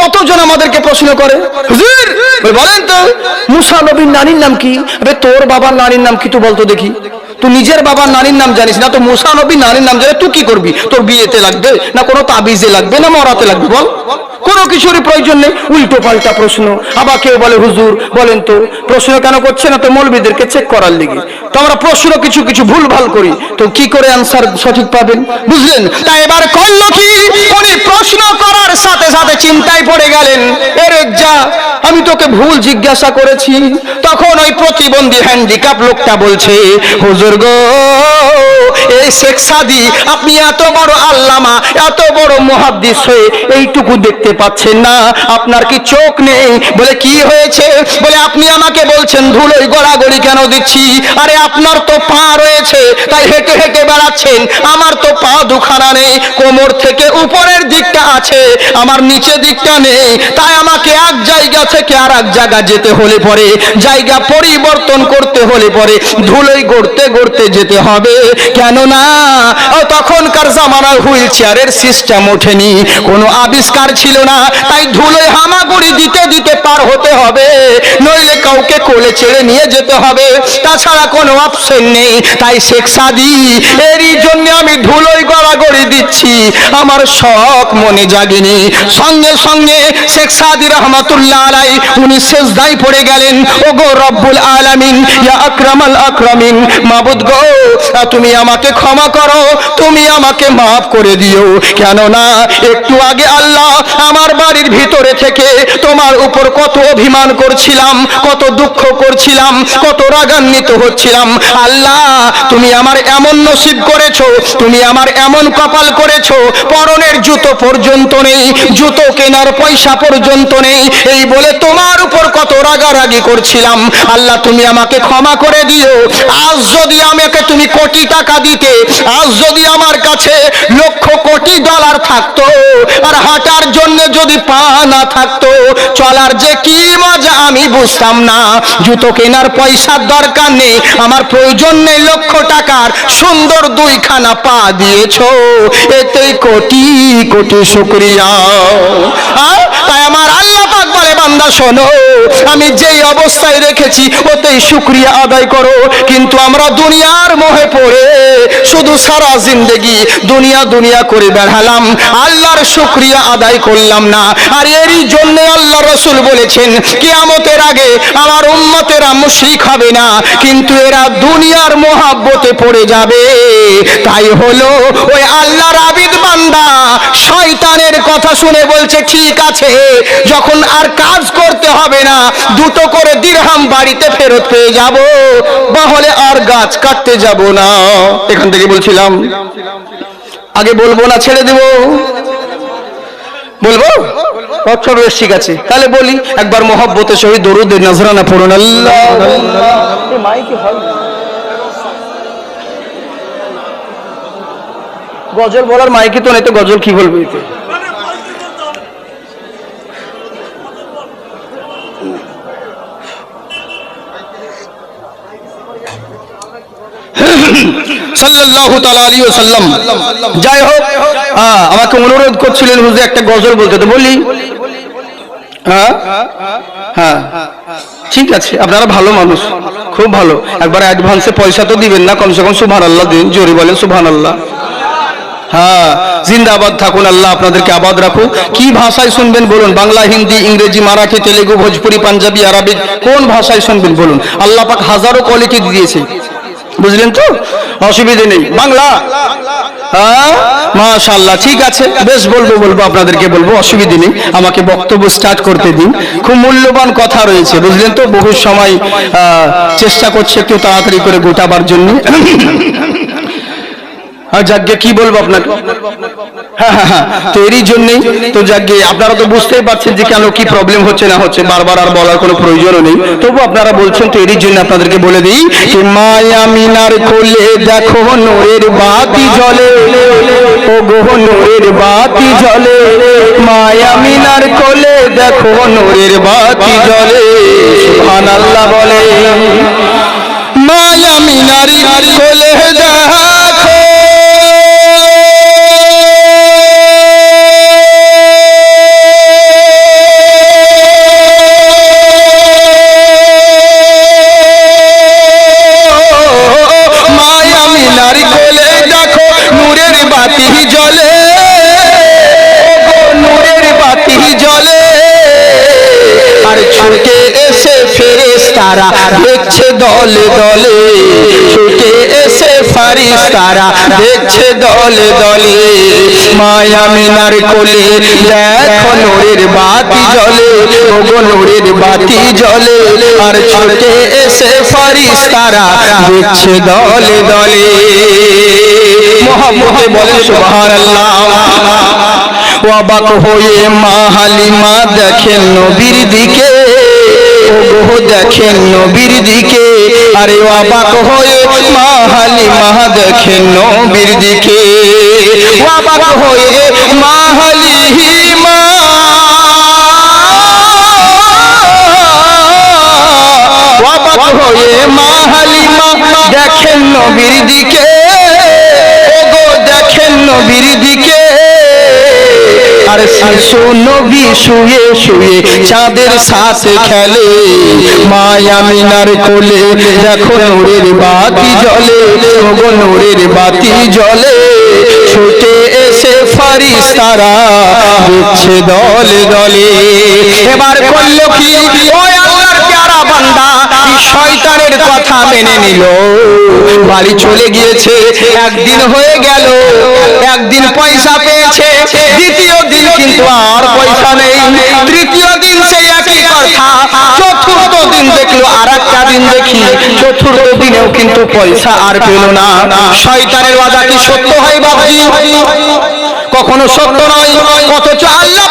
কতজন আমাদেরকে প্রশ্ন করে? হুজুর বলেন তো, মুসা নবীর নানির নাম কি? আবে, তোর বাবার নানির নাম কি, তুই বলতো দেখি। তুই নিজের বাবার নানির নাম জানিস না, তো মুসা নবীর নানির নাম জানে তুই কি করবি? তোর বিয়েতে লাগবে না কোনো তাবিজে লাগবে না মরাতে লাগবে, বল। কোনো কিছুরই প্রয়োজন নেই উল্টো পাল্টা প্রশ্ন। আবার কেউ বলে, হুজুর, বলেন তো, প্রশ্ন কেন করছে না তো মৌলবীদেরকে চেক করার লিগে? তো আমরা প্রশ্ন কিছু কিছু ভুল ভালো করি, তো কি করে আনসার সঠিক পাবেন? বুঝলেন? তাই এবার করল কি? উনি প্রশ্ন করার সাথে সাথে চিন্তায় পড়ে গেলেন এর যা আমি তোকে ভুল জিজ্ঞাসা করেছি। তখন ওই প্রতিবন্ধী হ্যান্ডিক্যাপ লোকটা বলছে, হুজুর গো এই শেখ সাদি, আপনি এত বড় আল্লামা, এত বড় মহাদ্দিস হয়ে এইটুকু দেখতে পাচ্ছেন না। আপনার কি চোখ নেই? বলে, কি হয়েছে? বলে, আপনি আমাকে বলছেন ধুলোই গড়াগড়ি কেন দিচ্ছি? আরে, আপনার তো পা রয়েছে, তাই হেঁটে হেঁটে বেড়াচ্ছেন। আমার তো পা দুখানা নেই, কোমর থেকে উপরের দিকটা আছে, আমার নিচে দিকটা নেই। তাই আমাকে এক জায়গা থেকে আর এক জায়গা যেতে হলে পরে, জায়গা পরিবর্তন করতে হলে পরে ধুলোই গড়তে গড়তে যেতে হবে। কেননা ও, তখনকার জামানায় হুইল চেয়ারের সিস্টেম ওঠেনি। কোনো আবিষ্কার ছিল না। তাই ধুলোয় হামাগুড়ি দিতে দিতে পার হতে হবে। নইলে কাউকে কোলে ছেড়ে নিয়ে যেতে হবে। তাছাড়া কোনো অপশন নেই। তাই শেখ সাদি, এরই জন্য আমি ধুলোই গড়াগড়ি দিচ্ছি। আমার শখ মনে জাগেনি। সঙ্গে সঙ্গে শেখ সাদি রহমতুল্লাহ আলাই, উনি শেষদাই পড়ে গেলেন। ও গো রব্বুল আলামিন, ইয়া আকরামাল আকরামিন। মাবুদ গো, তুমি আমাকে ক্ষমা করো। তুমি আমাকে মাফ করে দিও। কেননা একটু আগে আল্লাহ আমার বাড়ির ভিতরে থেকে তোমার উপর কত অভিমান করছিলাম, কত দুঃখ করছিলাম, কত রাগান্বিত হচ্ছিলাম। আল্লাহ, তুমি আমার এমন নসিব করেছ, তুমি আমার এমন কপাল করেছ, পরনের জুতো পর্যন্ত নেই, জুতো কেনার পয়সা পর্যন্ত নেই। এই বলে তোমার উপর কত রাগারাগি করছিলাম। আল্লাহ, তুমি আমাকে ক্ষমা করে দিও। আজ যদি আমাকে তুমি কোটি টাকা দিতে আজ যদি আমার কাছে লক্ষ কোটি ডলার থাকতো, আর হাঁটার জন্য যদি পা না থাকতো, চলার যে কি মজা আমি বুঝতাম না। জুতো কেনার পয়সার দরকার নেই, আমার প্রয়োজন নেই লক্ষ টাকার। সুন্দর দুইখানা পা দিয়েছ, এতেই কোটি কোটি শুক্রিয়া। তাই আমার আল্লাহ পাক বলে, বান্দা, শোনো, আমি যেই অবস্থায় রেখেছি, ওতেই শুক্রিয়া আদায় করো। কিন্তু আমরা দুনিয়ার মোহে পড়ে শুধু সারা জিন্দেগি দুনিয়া দুনিয়া করে বেড়ালাম। আল্লাহর শুক্রিয়া আদায় করলাম না। আর এরই জন্য আল্লাহ রসুল বলেছেন, কিয়ামতের আগে আমার উম্মতেরা মুশরিক হবে না, কিন্তু এরা দুনিয়ার মোহাব্বতে পড়ে যাবে। তাই হলো ওই আল্লাহর আবিদ বান্দা শয়তানের কথা শুনে বলছে, ঠিক আছে, যখন আর কাজ করতে হবে না, দুটো করে দিরহাম বাড়িতে ফেরত পেয়ে যাব। তাহলে আর গাছ কাটতে যাব না। এখান থেকে বলছিলাম, আগে বলব না, ছেড়ে দেব। বলব? আচ্ছা বেশ ঠিক আছে। তাহলে বলি, একবার মোহব্বতের সহিত দরুদের নজরানা পড়ুন। আল্লাহ। গজল বলার মাইকে তো নেই তো গজল কি বলব এতে? সাল্লাল্লাহু যাই হোক হ্যাঁ আমাকে অনুরোধ করছিলেন হুজুর একটা গজল বলতে, তো বলি? হ্যাঁ হ্যাঁ ঠিক আছে, আপনারা ভালো মানুষ, খুব ভালো। একবার অ্যাডভান্সে পয়সা তো দিবেন না, কমসে কম সুবহানাল্লাহ দিন, জোরে বলেন সুবহানাল্লাহ। হ্যাঁ জিন্দাবাদ থাকুন, আল্লাহ আপনাদেরকে আবাদ রাখুন কি ভাষায় শুনবেন বলুন, বাংলা, হিন্দি, ইংরেজি, মারাঠি, তেলেগু, ভোজপুরি, পাঞ্জাবি আরবিক কোন ভাষায় শুনবেন বলুন? আল্লাহ পাক হাজারো কোয়ালিটি দিয়েছে। বুঝলেন তো? অসুবিধে নেই। বাংলা? হ্যাঁ? মাশাল্লাহ ঠিক আছে। বেশ, বলব বলব, আপনাদেরকে বলব, অসুবিধে নেই। আমাকে বক্তব্য স্টার্ট করতে দিন। খুব মূল্যবান কথা রয়েছে, বুঝলেন তো? বহু সময় চেষ্টা করছে একটু তাড়াতাড়ি করে গোটাবার জন্য। যাকে কি বলব আপনাকে? হ্যাঁ, হ্যাঁ, হ্যাঁ, তো এরই জন্যই তো আপনারা তো বুঝতেই পারছেন যে কেন কি প্রবলেম হচ্ছে না হচ্ছে বারবার আর বলার কোনো প্রয়োজনও নেই। তবু আপনারা বলছেন তো এরই জন্য আপনাদেরকে বলে দিই মায়া মিনার কোলে দেখো নোরের বাতি জ্বলে। ও গো নোরের বাতি জ্বলে। মায়া মিনার কোলে দেখো নোরের বাতি সুবহানাল্লাহ বলে মায়া মিনারি কোলে জলে নূরের বাতি জলে। আর ছুটে এসে ফেরেস তারা দেখছে দলে দলে। ছুটে এসে ফারিস তারা দেখছে দলে দলে। মায়া মিনার কোলে দেখো নূরের বাতি জলে, ওগো নূরের বাতি জলে। আর ছুটে এসে ফারিস তারা দেখছে দলে দলে। মোহাম্মদে বলে সুবহানাল্লাহ। অবাক হয়ে মা হালিমা দেখেন নবীর দিকে। ওগো দেখেন নবীর দিকে। আরে অবাক হয়ে মা হালিমা দেখেন নবীর দিকে। অবাক হয়ে মা হালিমা অবাক হয়ে মা হালিমা দেখেন নবীর দিকে। শিশু নবী শুয়ে শুয়ে চাঁদের সাথে খেলে। মায়ামিনার কোলে দেখো নূরের বাতি জলে ওগো নূরের বাতি জলে ছুটে এসে ফারিস তারা দেখছে দলে দলে। এবার করল কি শয়তানের কথা মেনে নিল? বাড়ি চলে গিয়েছে, একদিন হয়ে গেল, একদিন পয়সা পেয়েছে, দ্বিতীয় দিন কিন্তু আর পয়সা নেই। তৃতীয় দিন সেই একই কথা। চতুর্থ দিন দেখল আর একটা দিন দেখি। চতুর্থ দিনেও কিন্তু পয়সা আর পেল না। শয়তানের বাধা কি সত্য হয় বাবাজি কখনো সত্য নয়। অথচ আল্লাহ